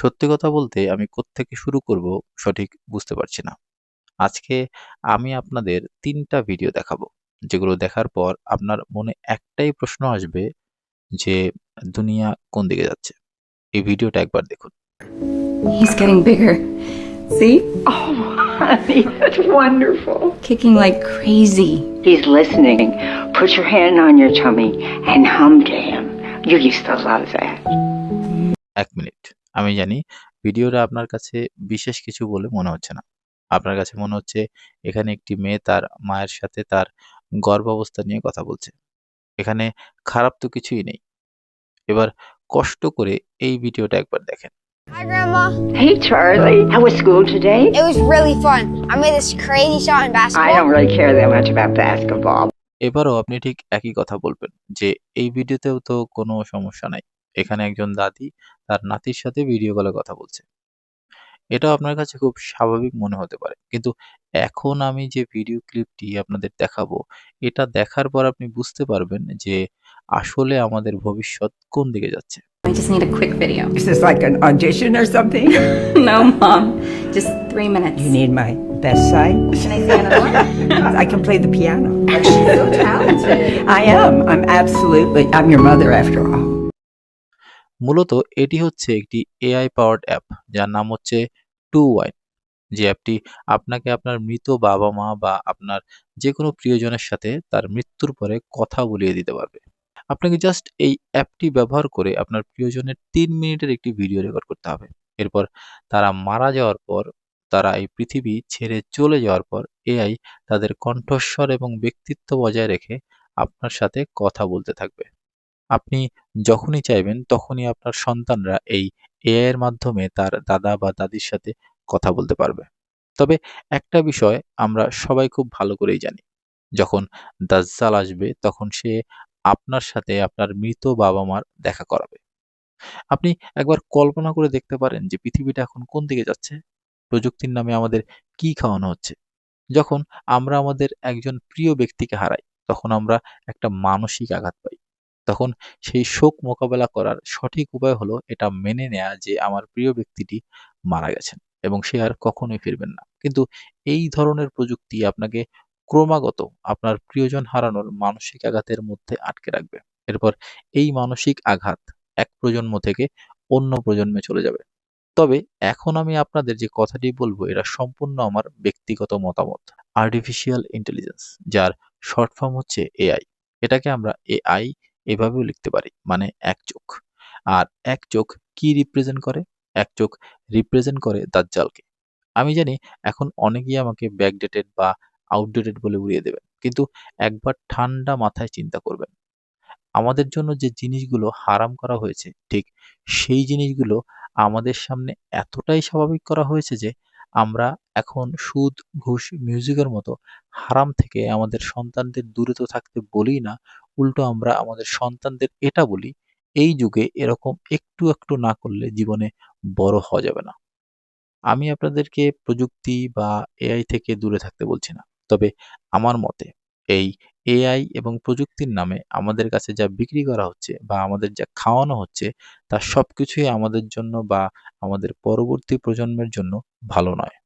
সত্যি কথা বলতে আমি কোত্থেকে শুরু করব সঠিক বুঝতে পারছি না। আজকে আমি আপনাদের ৩ টা ভিডিও দেখাবো। যেগুলো দেখার পর আপনার মনে একটাই প্রশ্ন আসবে যে দুনিয়া কোন দিকে যাচ্ছে? এই ভিডিওটা একবার দেখুন। He's getting bigger. See? Oh, honey, that's wonderful. Kicking like crazy. He's listening. Put your hand on your tummy and hum to him. You used to love that. ১ minute. আমি জানি ভিডিওটা আপনার কাছে বিশেষ কিছু বলে মনে হচ্ছে না। আপনার কাছে মনে হচ্ছে এখানে একটি মেয়ে তার মায়ের সাথে তার গর্ভাবস্থা নিয়ে কথা বলছে। এখানে খারাপ তো কিছুই নেই। এবার কষ্ট করে এই ভিডিওটা একবার দেখেন। Hi, Grandma. Hey, Charlie. How was school today? It was really fun. I made this crazy shot in basketball. I don't really care that much about basketball. এবারও আপনি ঠিক একই কথা বলবেন যে এই ভিডিওতেও তো কোনো সমস্যা নাই। এখানে একজন দাদি তার নাতির সাথে ভিডিও কলে কথা বলছে। এটাও আপনার কাছে খুব স্বাভাবিক মনে হতে পারে। কিন্তু এখন আমি যে ভিডিও ক্লিপটি আপনাদের দেখাবো, এটা দেখার পর আপনি বুঝতে পারবেন যে আসলে আমাদের ভবিষ্যৎ কোন দিকে যাচ্ছে। I just need a quick video. Is this like an audition or something? no, Mom. Just three minutes. you need my best side? Can I say another one? I can play the piano. She's so talented. I am. I'm absolutely. I'm your mother after all. মূলত এটি হচ্ছে একটি AI powered app যার নাম হচ্ছে two wine যে অ্যাপটি আপনাকে আপনার মৃত বাবা-মা বা আপনার যেকোনো প্রিয়জনের সাথে তার মৃত্যুর পরে কথা বলিয়ে দিতে পারবে। আপনাকে জাস্ট এই অ্যাপটি ব্যবহার করে আপনার প্রিয়জনের তিন মিনিটের একটি ভিডিও রেকর্ড করতে হবে। এরপর তারা মারা যাওয়ার পর, তারা এই পৃথিবী ছেড়ে চলে যাওয়ার পর এআই তাদের কণ্ঠস্বর এবং ব্যক্তিত্ব বজায় রেখে আপনার সাথে কথা বলতে থাকবে। আপনি যখনই চাইবেন তখনই আপনার সন্তানরা এই এআই এর মাধ্যমে তার দাদা বা দাদির সাথে কথা বলতে পারবে। তবে একটা বিষয় আমরা সবাই খুব ভালো করেই জানি। যখন দাজ্জাল আসবে তখন সে আপনার সাথে আপনার মৃত বাবা-মার দেখা করাবে। আপনি একবার কল্পনা করে দেখতে পারেন যে পৃথিবীটা এখন কোন দিকে যাচ্ছে? প্রযুক্তির নামে আমাদের কি খাওয়ানো হচ্ছে? যখন আমরা আমাদের একজন প্রিয় ব্যক্তিকে হারাই, তখন আমরা একটা মানসিক আঘাত পাই। তখন সেই শোক মোকাবেলা করার সঠিক উপায় হলো এটা মেনে নেয়া যে আমার প্রিয় ব্যক্তিটি মারা গেছেন এবং সে আর কখনোই ফিরবেন না। কিন্তু এই ধরনের প্রযুক্তি আপনাকে ক্রমাগত আপনার প্রিয়জন হারানোর মানসিক আঘাতের মধ্যে আটকে রাখবে। এরপর এই মানসিক আঘাত এক প্রজন্ম থেকে অন্য প্রজন্মে চলে যাবে। তবে এখন আমি আপনাদের যে কথাটি বলব এটা সম্পূর্ণ আমার ব্যক্তিগত মতামত। আর্টিফিশিয়াল ইন্টেলিজেন্স যার শর্ট ফর্ম হচ্ছে এআই। এটাকে আমরা এআই এভাবেও লিখতে পারি মানে এক চোখ। আর এক চোখ কি রিপ্রেজেন্ট করে? এক চোখ রিপ্রেজেন্ট করে দাজ্জালকে। আমি জানি এখন অনেকেই আমাকে ব্যাকডেটেড বা আউটডেটেড বলে উড়িয়ে দেবেন। কিন্তু একবার ঠান্ডা মাথায় চিন্তা করবেন। আমাদের জন্য যে জিনিসগুলো হারাম করা হয়েছে ঠিক সেই জিনিসগুলো আমাদের সামনে এতটাই স্বাভাবিক করা হয়েছে যে আমরা এখন সুদ, ঘুষ, মিউজিকের মতো হারাম থেকে আমাদের সন্তানদের দূরে তো থাকতে বলি না, উল্টো আমরা আমাদের সন্তানদের এটা বলি, এই যুগে এরকম একটু, একটু না করলে জীবনে বড় হওয়া যাবে না। আমি আপনাদেরকে প্রযুক্তি বা এআই থেকে দূরে থাকতে বলছি না। তবে আমার মতে এই এআই এবং প্রযুক্তির নামে আমাদের কাছে যা বিক্রি করা হচ্ছে বা আমাদের যা খাওয়ানো হচ্ছে তার সবকিছুই আমাদের জন্য বা আমাদের পরবর্তী প্রজন্মের জন্য ভালো নয়।